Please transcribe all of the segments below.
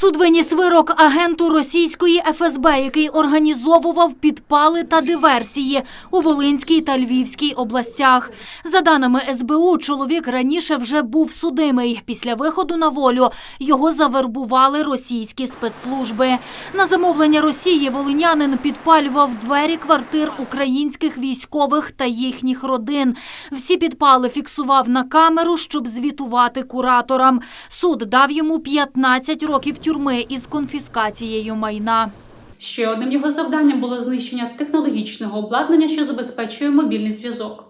Суд виніс вирок агенту російської ФСБ, який організовував підпали та диверсії у Волинській та Львівській областях. За даними СБУ, чоловік раніше вже був судимий. Після виходу на волю його завербували російські спецслужби. На замовлення Росії волинянин підпалював двері квартир українських військових та їхніх родин. Всі підпали фіксував на камеру, щоб звітувати кураторам. Суд дав йому 15 років тюрми із конфіскацією майна. Ще одним його завданням було знищення технологічного обладнання, що забезпечує мобільний зв'язок.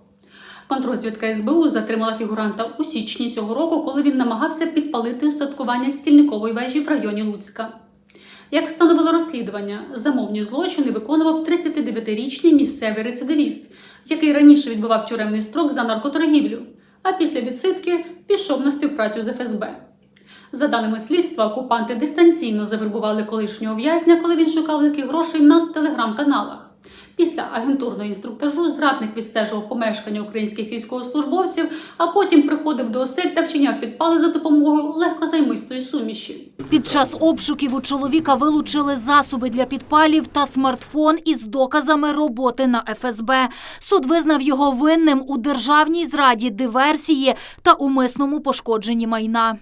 Контрозвідка СБУ затримала фігуранта у січні цього року, коли він намагався підпалити устаткування стільникової вежі в районі Луцька. Як встановило розслідування, замовні злочини виконував 39-річний місцевий рецидивіст, який раніше відбував тюремний строк за наркоторгівлю, а після відсидки пішов на співпрацю з ФСБ. За даними слідства, окупанти дистанційно завербували колишнього в'язня, коли він шукав великих грошей на телеграм-каналах. Після агентурного інструктажу зрадник відстежував помешкання українських військовослужбовців, а потім приходив до осель та вчиняв підпали за допомогою легкозаймистої суміші. Під час обшуків у чоловіка вилучили засоби для підпалів та смартфон із доказами роботи на ФСБ. Суд визнав його винним у державній зраді, диверсії та умисному пошкодженні майна.